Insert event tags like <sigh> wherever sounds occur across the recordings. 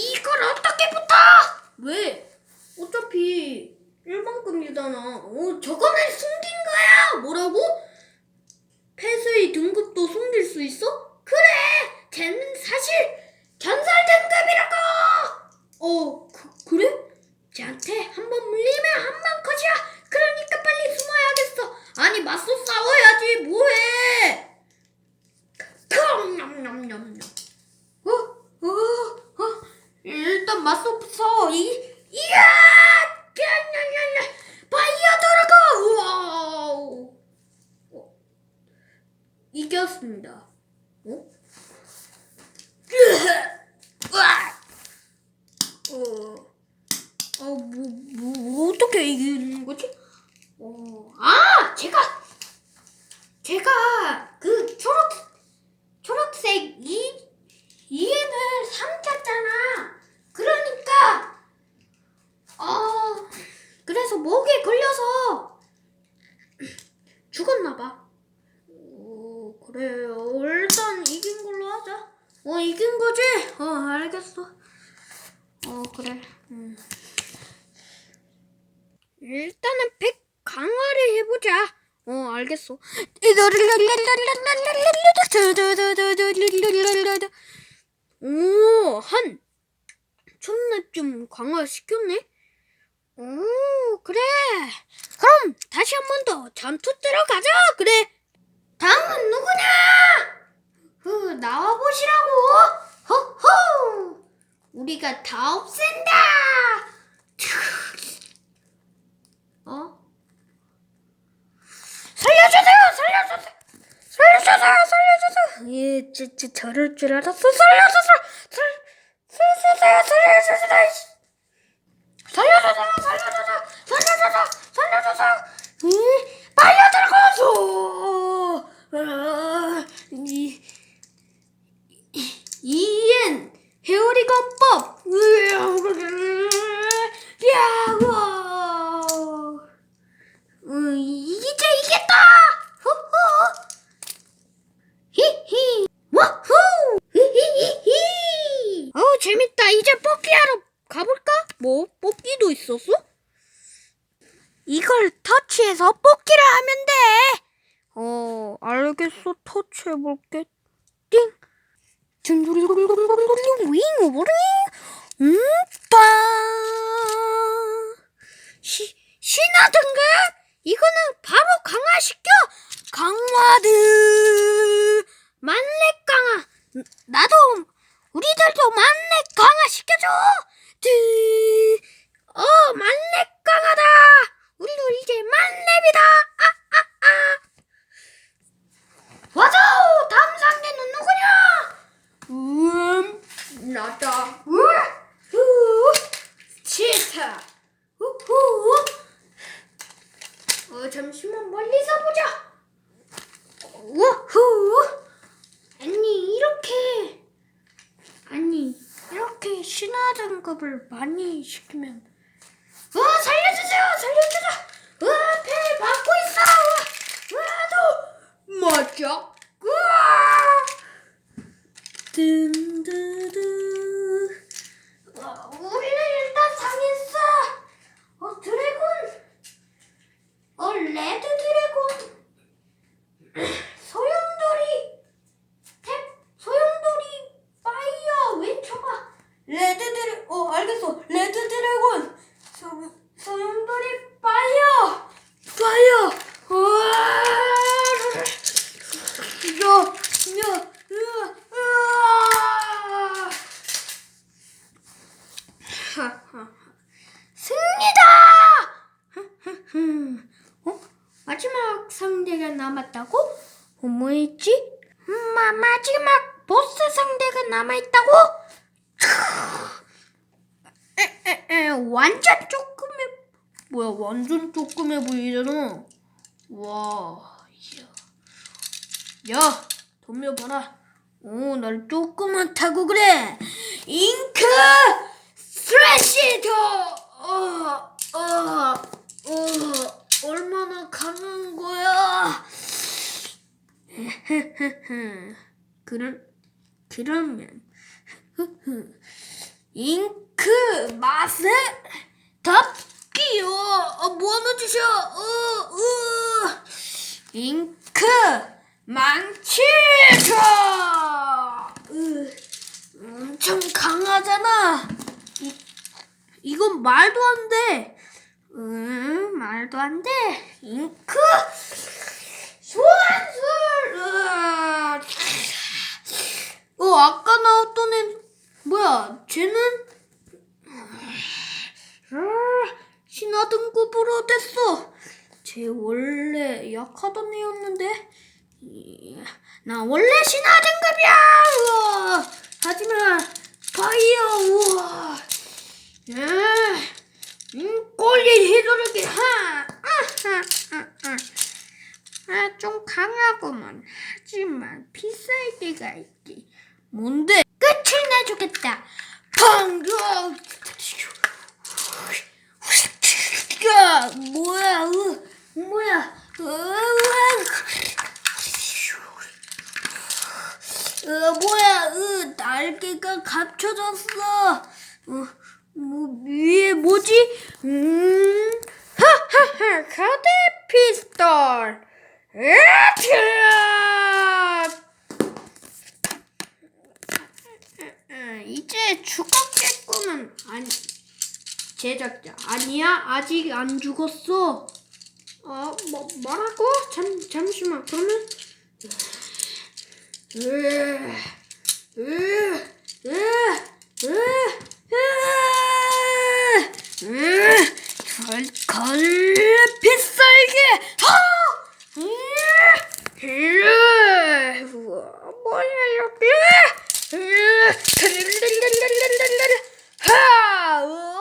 이걸 어떻게 붙어? 왜? 어차피 일반급이잖아. 어, 저거는 숨긴 거야. 뭐라고? 폐수의 등급도 숨길 수 있어? 그래. 쟤는 사실 전설 등급이라고. 어, 그, 그래? 쟤한테 한 번 물리면 한 번 컷이야. 그러니까 빨리 숨어야겠어. 아니 맞서 싸워야지. 뭐해? 크롱 냠냠냠냠. 어? 어? 어? 서 이, 이야! 야야야야! 바이어 돌아가! 우와! 어, 이겼습니다. 어? 어, 어, 뭐, 뭐, 뭐 어떻게 이기는 거지? 어, 아, 제가, 제가 그 초록, 초록색 이, 이엔을 삼켰잖아. 그러니까, 어, 그래서 목에 걸려서 죽었나봐. 어, 그래요. 일단 이긴 걸로 하자. 어, 이긴 거지? 어, 알겠어. 어, 그래. 음. 일단은 백 강화를 해보자. 어, 알겠어. 오, 한 천렙 좀 강화시켰네. 오, 그래. 그럼 다시 한 번 더 전투 들어가자. 그래. 다음은 누구냐? 그 나와 보시라고. 호호. 우리가 다 없앤다. 어? 살려주세요! 살려주세요! 살려주세요! 살려주세요! 예, 저, 저, 저럴 줄 알았어. 살려주세요! 살! 살려주세요! 살려주세요! 살려주세요! 살려주세요! 살려주세요! 예, 빨려들어가서! 아, 이, 이- 이엔 헤어리건법! 야호! 음, 이제 이겼다! 호호! 히히! 와후! 히히히히! 어우, 재밌다. 이제 뽑기하러 가볼까? 뭐, 뽑기도 있었어? 이걸 터치해서 뽑기를 하면 돼! 어, 알겠어. 터치해볼게. 띵! 윙, 오링! 음, 빵! 시, 신화등급? 이거는 바로 강화시켜! 강화드! 만렙 강화! 음, 나도, 우리들도 만렙 강화시켜줘! 드, 어, 만렙 강화다! 우리도 이제 만렙이다! 아, 아, 아! 와서! 다음 상대는 누구냐? 음, 나다. 우후! 치타! 우후! 어, 잠시만 멀리서 보자. 우후! 아니 이렇게 아니 이렇게 등급을 많이 시키면 어 살려주세요! 살려주세요! 어배 받고 있어! 와도 맞아? 우와! 든드드 어, 우리는 일단 상했어 어 드래곤 어 레드 드래곤 소용돌이 탭 소용돌이 파이어 외쳐봐 레드 드래 어 알겠어 레드 드래곤 소 소용돌이 파이어 파이어 우와 야야 으아 으아 하하하 승리다 어? 마지막 상대가 남았다고? 음, 마, 마지막 보스 상대가 남아있다고? 에, 에, 에, 완전 조그매 뭐야 완전 조그매 보이잖아. 와 이야. 야 덤벼봐라. 오 날 조그맣다고 그래. 잉크 스레시도 어, 어, 어, 얼마나 강한 거야? <laughs> 그럼 그러면 <laughs> 잉크 맛에 답기요. 어, 뭐 넣어주셔? 어, 어. 잉크 망치죠. 으, 엄청 강하잖아. 이, 이건 말도 안 돼. 음, 말도 안 돼. 잉크 아. 어, 아까 나왔던 애 뭐야? 쟤는 아, 신화 등급으로 됐어. 쟤 원래 약하던 애였는데 이, 나 원래 신화 등급이야. 우와. 하지만 파이어 우와. 야, 음, 꼴리 휘두르기 하. 아하, 아, 아. 아, 좀 강하구만. 하지만 필살기가 있지. 뭔데? 끝을 내주겠다. 방금. 야, 뭐야? 으, 뭐야? 으, 으, 뭐야? 으, 날개가 갇혀졌어. 어, 뭐 위에 뭐지? 음, 하하하, 가대 피스톨. 아, 이제 죽었겠구만. 아니, 제작자. 아니야, 아직 안 죽었어. 어, 뭐, 뭐라고? 잠, 잠시만. 그러면. 으, 으, 으, 으, 으, 으, 걸, 걸, 빗살기! 하! 으, 으, 우와, 뭐야, 여기? 으, 트릴릴릴릴릴릴릴. 하! 우와,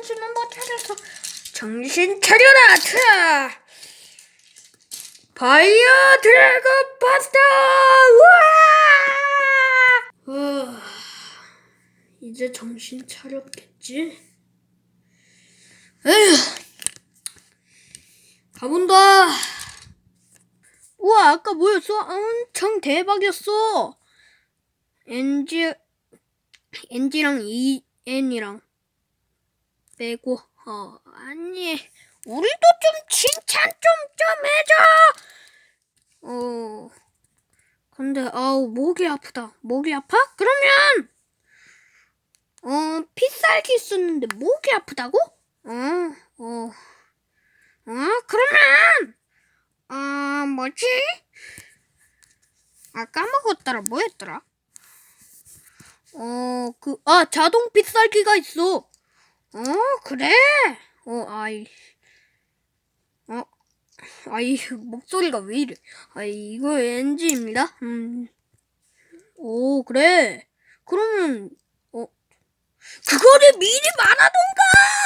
정신을 못 차렸어. 정신 차려라, 차! 바이어 드래곤 파스타! 우와! 이제 정신 차렸겠지? 에휴, 가본다. 우와, 아까 뭐였어? 엄청 대박이었어. 엔지, 엔지랑 이 엔이랑 빼고, 어, 아니, 우리도 좀 칭찬 좀, 좀 해줘! 어, 근데, 아우, 목이 아프다. 목이 아파? 그러면, 어, 피살기 쓰는데 목이 아프다고? 어, 어, 어, 그러면, 아, 뭐지? 아, 까먹었더라. 뭐였더라? 어, 그, 아, 자동 빗살기가 있어. 어, 그래? 어, 아이. 어, 아이, 목소리가 왜 이래? 아이, 이거 NG입니다. 음. 오, 그래. 그러면, 어, 그거를 미리 말하던가!